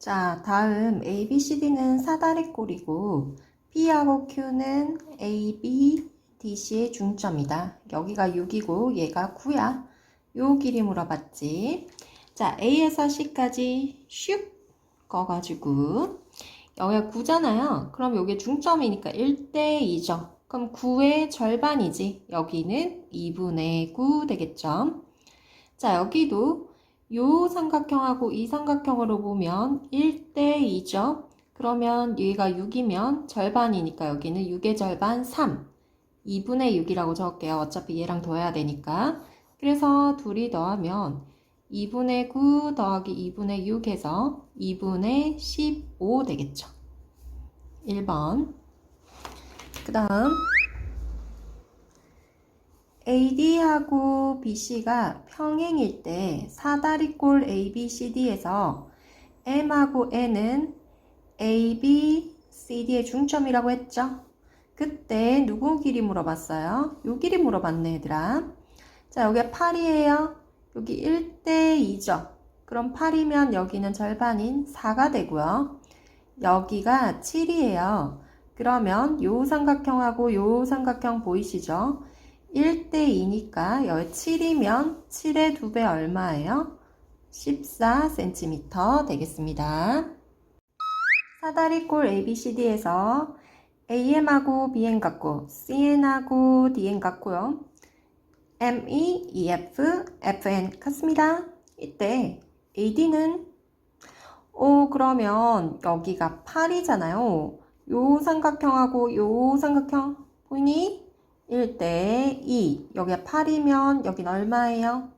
자, 다음 A, B, C, D는 사다리꼴이고 P하고 Q는 A, B, D, C의 중점이다. 여기가 6이고 얘가 9야. 요 길이 물어봤지. 자, A에서 C까지 슉 꺼가지고 여기가 9잖아요. 그럼 여기 중점이니까 1대 2죠. 그럼 9의 절반이지. 여기는 2분의 9 되겠죠. 자, 여기도 요 삼각형하고 이 삼각형으로 보면 1대 2죠. 그러면 얘가 6이면 절반이니까 여기는 6의 절반 3. 2분의 6이라고 적을게요. 어차피 얘랑 더해야 되니까. 그래서 둘이 더하면 2분의 9 더하기 2분의 6 해서 2분의 15 되겠죠. 1번. 그 다음 AD하고 BC가 평행일 때 사다리꼴 ABCD에서 M하고 N은 AB, CD의 중점이라고 했죠? 그때 누구 길이 물어봤어요? 요 길이 물어봤네 얘들아. 자 여기가 8이에요. 여기 1대 2죠. 그럼 8이면 여기는 절반인 4가 되고요. 여기가 7이에요. 그러면 요 삼각형하고 요 삼각형 보이시죠? 1대 2니까 여기 7이면 7의 2배 얼마예요? 14cm 되겠습니다. 사다리꼴 ABCD에서 AM하고 BN 같고 CN하고 DN 같고요. ME, EF, FN 같습니다. 이때 AD는 오 그러면 여기가 8이잖아요. 요 삼각형하고 요 삼각형 보이니? 1대 2 여기가 8이면 여긴 얼마예요?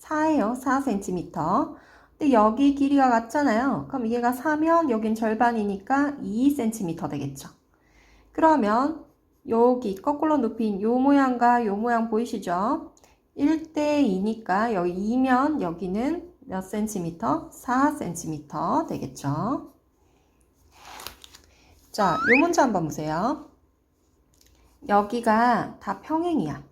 4예요. 4cm. 근데 여기 길이가 같잖아요. 그럼 얘가 4면 여긴 절반이니까 2cm 되겠죠. 그러면 여기 거꾸로 눕힌 요 모양과 요 모양 보이시죠? 1대 2니까 여기 2면 여기는 몇 cm? 4cm 되겠죠. 자, 요 문제 한번 보세요. 여기가 다 평행이야.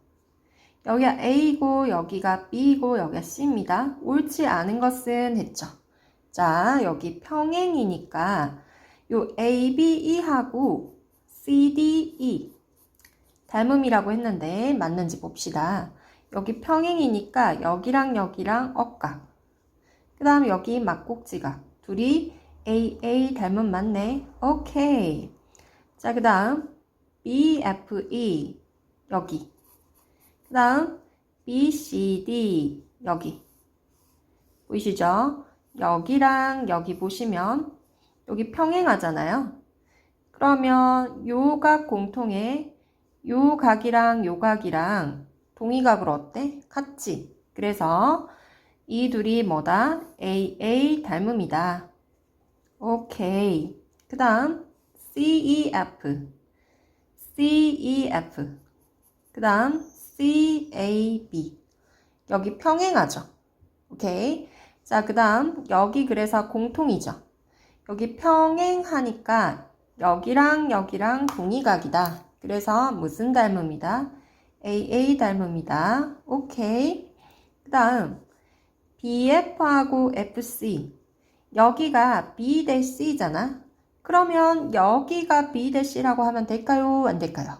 여기가 A고 여기가 B고 여기가 C입니다. 옳지 않은 것은 했죠. 자, 여기 평행이니까 요 ABE하고 CDE 닮음이라고 했는데 맞는지 봅시다. 여기 평행이니까 여기랑 여기랑 억각. 그 다음 여기 막꼭지각. 둘이 AA 닮음 맞네. 오케이. 자, 그 다음 BFE 여기. 그 다음 BCD 여기. 보이시죠? 여기랑 여기 보시면 여기 평행하잖아요. 그러면 요 각 공통의 요 각이랑 요 각이랑 동의각으로 어때? 같지? 그래서 이 둘이 뭐다? AA 닮음이다. 오케이. 그 다음 CEF CEF 그 다음 CAB 여기 평행하죠. 오케이. 자, 그 다음 여기 그래서 공통이죠. 여기 평행하니까 여기랑 여기랑 동의각이다. 그래서 무슨 닮음이다? AA 닮음이다. 오케이. 그 다음 BF하고 FC 여기가 B 대 C잖아. 그러면 여기가 B 대 C라고 하면 될까요? 안 될까요?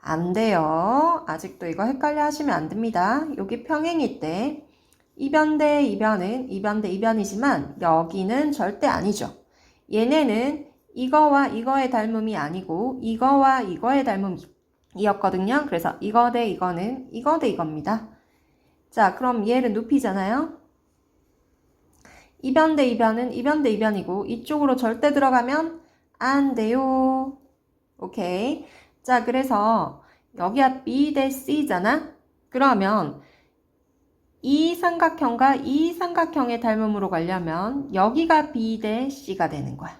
안 돼요. 아직도 이거 헷갈려 하시면 안 됩니다. 여기 평행일 때 이변 대 이변은 이변 대 이변이지만 여기는 절대 아니죠. 얘네는 이거와 이거의 닮음이 아니고 이거와 이거의 닮음이었거든요. 그래서 이거 대 이거는 이거 대 이겁니다. 자, 그럼 얘를 눕히잖아요. 이변 대 이변은 이변 대 이변이고 이쪽으로 절대 들어가면 안 돼요. 오케이. 자, 그래서 여기가 B 대 C잖아. 그러면 이 삼각형과 이 삼각형의 닮음으로 가려면 여기가 B 대 C가 되는 거야.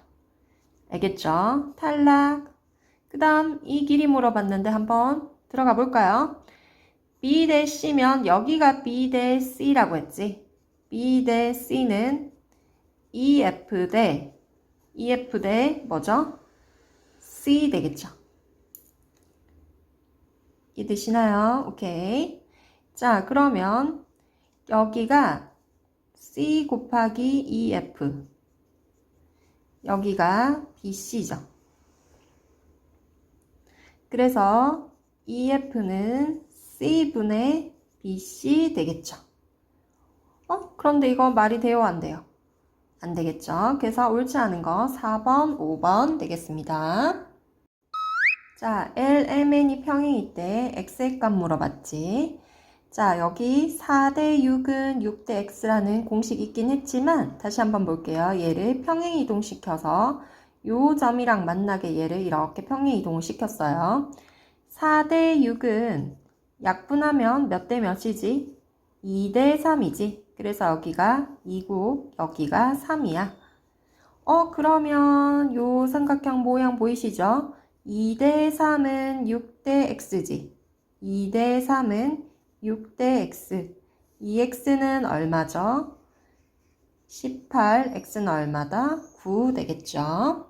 알겠죠? 탈락. 그 다음 이 길이 물어봤는데 한번 들어가 볼까요? B 대 C면 여기가 B 대 C라고 했지. B 대 C는 EF 대 EF 대 뭐죠? C 되겠죠. 이해되시나요? 오케이. 자, 그러면 여기가 C 곱하기 EF 여기가 BC죠. 그래서 EF는 C분의 BC 되겠죠. 어? 그런데 이거 말이 돼요? 안 돼요? 안 되겠죠. 그래서 옳지 않은 거 4번, 5번 되겠습니다. 자, LMN이 평행일 때 X의 값 물어봤지. 자, 여기 4대 6은 6대 X라는 공식이 있긴 했지만 다시 한번 볼게요. 얘를 평행 이동시켜서 요 점이랑 만나게 얘를 이렇게 평행 이동을 시켰어요. 4대 6은 약분하면 몇 대 몇이지? 2대 3이지. 그래서 여기가 2고 여기가 3이야. 어, 그러면 요 삼각형 모양 보이시죠? 2대 3은 6대 x지. 2대 3은 6대 x. 2x는 얼마죠? 18, x는 얼마다? 9 되겠죠?